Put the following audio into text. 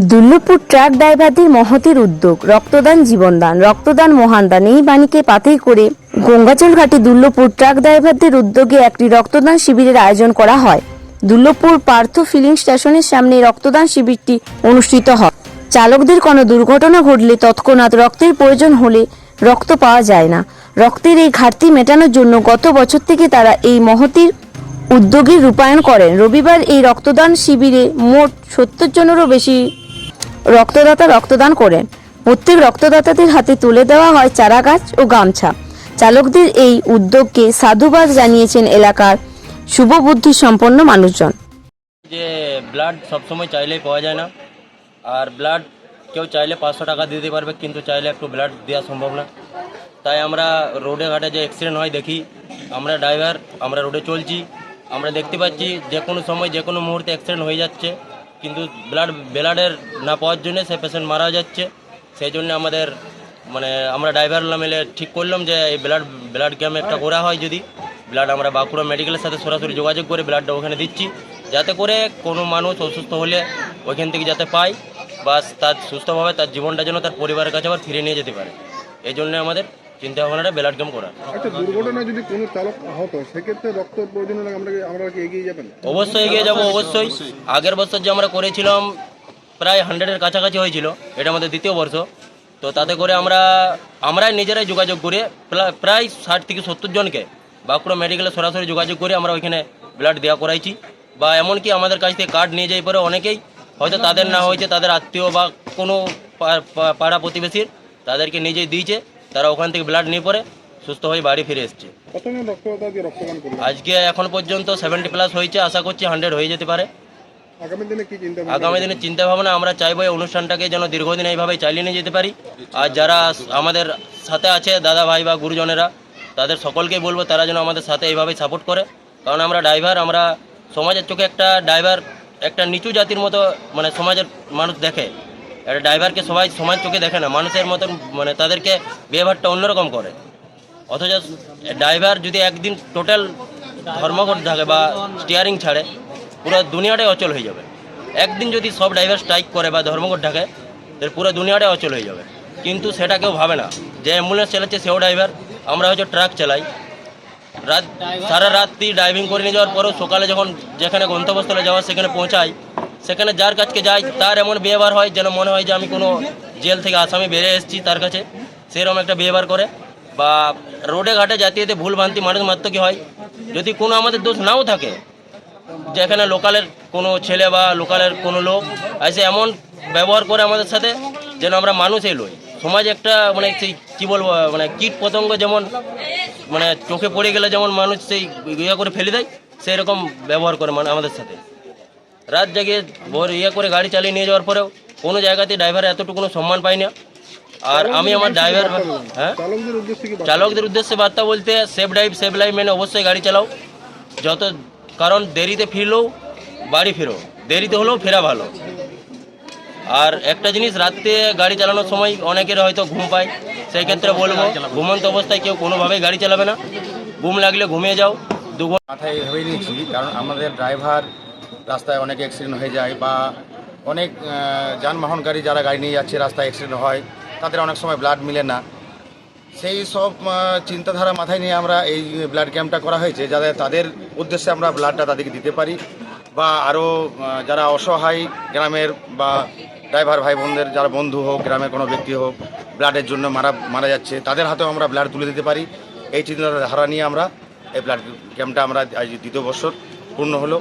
Durlabhpur truck ড্রাইভারদের মহতের উদ্যোগ, রক্তদান জীবনদান, রক্তদান মহানদান, এই বাণীকে পাথেয় করে গঙ্গাচল ঘাটে দুর্লভপুর ট্রাক ড্রাইভারদের উদ্যোগে একটি রক্তদান শিবিরের আয়োজন করা হয়। দুর্লভপুর পার্থ ফিলিং স্টেশনের সামনে রক্তদান শিবিরটি অনুষ্ঠিত হয়। চালকদের কোনো দুর্ঘটনা ঘটলে তৎক্ষণাৎ রক্তের প্রয়োজন হলে রক্ত পাওয়া যায় না। রক্তের এই ঘাটতি মেটানোর জন্য গত বছর থেকে তারা এই মহতির উদ্যোগের রূপায়ণ করেন। রবিবার এই রক্তদান শিবিরে মোট সত্তর জনেরও বেশি রক্তদাতা রক্তদান করেন। প্রত্যেক রক্তদাতাদের হাতে তুলে দেওয়া হয় চারাগাছ ও গামছা। চালকদের এই উদ্যোগকে সাধুবাদ জানিয়েছেন এলাকার শুভবুদ্ধি সম্পন্ন মানুষজন। যে ব্লাড সবসময় চাইলেই পাওয়া যায় না। আর ব্লাড কেউ চাইলে পাঁচশো টাকা দিতে পারবে, কিন্তু চাইলে একটু ব্লাড দেওয়া সম্ভব না। তাই আমরা রোডে ঘাটে যে অ্যাক্সিডেন্ট হয় দেখি। আমরা ড্রাইভার আমরা রোডে চলছি। আমরা দেখতে পাচ্ছি যে কোনো সময় যে কোনো মুহূর্তে অ্যাক্সিডেন্ট হয়ে যাচ্ছে, কিন্তু ব্লাড ব্লাডের না পাওয়ার জন্য সে পেশেন্ট মারা যাচ্ছে। সেই জন্য আমাদের মানে আমরা ড্রাইভাররা মিলে ঠিক করলাম যে এই ব্লাড ব্লাড ক্যাম্প একটা করা হয় যদি। ব্লাড আমরা বাঁকুড়া মেডিকেলের সাথে সরাসরি যোগাযোগ করে ব্লাডটা ওখানে দিচ্ছি। যাতে করে কোনো মানুষ অসুস্থ হলে ওইখান থেকে যাতে পায় বা তার সুস্থভাবে তার জীবনটা যেন তার পরিবারের কাছে আবার ফিরে নিয়ে যেতে পারে। এই জন্য আমাদের চিন্তা ভাবনাটা ব্লাড ক্যাম্প করা। আচ্ছা দুর্ঘটনায় যদি কোনো চালক আহত হয় সেক্ষেত্রে রক্ত প্রয়োজন হলে আমরা আমরা কি এগিয়ে যাবেন? অবশ্যই এগিয়ে যাব অবশ্যই। আগের বছর যে আমরা করেছিলাম প্রায় হান্ড্রেডের কাছাকাছি হয়েছিল। এটা আমাদের দ্বিতীয় বর্ষ। তো তাতে করে আমরা আমরাই নিজেরাই যোগাযোগ করে প্রা- প্রায় ষাট থেকে সত্তর জনকে বাঁকুড়া মেডিকেলে সরাসরি যোগাযোগ করে আমরা ওইখানে ব্লাড দেওয়া করাইছি। বা এমনকি আমাদের কাছ থেকে কার্ড নিয়ে যাই পরে অনেকেই হয়তো তাদের না হয়েছে তাদের আত্মীয় বা কোনো পাড়া প্রতিবেশীর তাদেরকে নিজেই দিয়েছে। তারা ওখান থেকে ব্লাড নিয়ে পরে সুস্থ হয়ে বাড়ি ফিরে এসছে। আজকে এখন পর্যন্ত সেভেন্টি প্লাস হয়েছে আশা করছি হান্ড্রেড হয়ে যেতে পারে। আগামী দিনে চিন্তা ভাবনা? দিনের চিন্তা ভাবনা আমরা চাইব এই অনুষ্ঠানটাকে যেন দীর্ঘদিন এইভাবে চালিয়ে নিয়ে যেতে পারি। আর যারা আমাদের সাথে আছে দাদা ভাই বা গুরুজনেরা তাদের সকলকেই বলব তারা যেন আমাদের সাথে এইভাবেই সাপোর্ট করে। কারণ আমরা ড্রাইভার আমরা সমাজের চোখে একটা ড্রাইভার একটা নিচু জাতির মতো মানে সমাজের মানুষ দেখে। একটা ড্রাইভারকে সবাই সমাজ চোখে দেখে না, মানুষের মতন মানে তাদেরকে ব্যবহারটা অন্যরকম করে। অথচ ড্রাইভার যদি একদিন টোটাল ধর্মঘট থাকে বা স্টিয়ারিং ছাড়ে, পুরো দুনিয়াটাই অচল হয়ে যাবে। একদিন যদি সব ড্রাইভার স্ট্রাইক করে বা ধর্মঘট থাকে তাহলে পুরো দুনিয়াটাই অচল হয়ে যাবে। কিন্তু সেটা কেউ ভাবে না, যে অ্যাম্বুলেন্স চালাচ্ছে সেও ড্রাইভার, আমরা হয়তো ট্রাক চালাই। রাত সারা রাত্রি ড্রাইভিং করে নিয়ে যাওয়ার পরেও সকালে যখন যেখানে গন্তব্যস্থলে যাওয়ার সেখানে পৌঁছাই সেখানে যার কাছকে যাই তার এমন ব্যবহার হয় যেন মনে হয় যে আমি কোনো জেল থেকে আসামি বেড়ে এসেছি তার কাছে। সেরকম একটা ব্যবহার করে। বা রোডে ঘাটে যাতায়াতে ভুল ভ্রান্তি মানুষ মাত্র কি হয়। যদি কোনো আমাদের দোষ নাও থাকে, যেখানে লোকালের কোনো ছেলে বা লোকালের কোনো লোক এসে এমন ব্যবহার করে আমাদের সাথে যেন আমরা মানুষই লই সমাজ একটা মানে সেই কী বলব মানে কীট পতঙ্গ যেমন মানে চোখে পড়ে গেলে যেমন মানুষ সেই ইয়ে করে ফেলে দেয় সেই রকম ব্যবহার করে মানে আমাদের সাথে। রাত জাগিয়ে ভোর ইয়ে করে গাড়ি চালিয়ে নিয়ে যাওয়ার পরেও কোনো জায়গাতে ড্রাইভার এতটুকুনো সম্মান পাই না। আর আমি আমার ড্রাইভার হ্যাঁ? চালকদের উদ্দেশ্যে বার্তা? বলতে সেফ ড্রাইভ সেফ লাইফ মেনে অবশ্যই গাড়ি চালাও। যত কারণ দেরিতে ফিরলেও বাড়ি ফেরো। দেরিতে হলেও ফেরা ভালো। আর একটা জিনিস রাত্রে গাড়ি চালানোর সময় অনেকের হয়তো ঘুম পায়। সেই ক্ষেত্রে বলব ঘুমন্ত অবস্থায় কেউ কোনোভাবেই গাড়ি চালাবে না। ঘুম লাগলে ঘুমিয়ে যাও। দু ঘণ্টা মাথায় ভেবে নিয়েছি কারণ আমাদের ড্রাইভার রাস্তায় অনেক অ্যাক্সিডেন্ট হয়ে যায় বা অনেক যানবাহনকারী যারা গাড়ি নিয়ে যাচ্ছে রাস্তায় অ্যাক্সিডেন্ট হয়, তাদের অনেক সময় ব্লাড মিলে না। সেই সব চিন্তাধারা মাথায় নিয়ে আমরা এই ব্লাড ক্যাম্পটা করা হয়েছে, যাতে তাদের উদ্দেশ্যে আমরা ব্লাডটা তাদেরকে দিতে পারি বা আরও যারা অসহায় গ্রামের বা ড্রাইভার ভাই বোনদের যারা বন্ধু হোক, গ্রামের কোনো ব্যক্তি হোক ব্লাডের জন্য মারা মারা যাচ্ছে, তাদের হাতেও আমরা ব্লাড তুলে দিতে পারি। এই চিন্তাধারা নিয়ে আমরা এই ব্লাড ক্যাম্পটা আমরা আজ দ্বিতীয় বছর পূর্ণ হলো।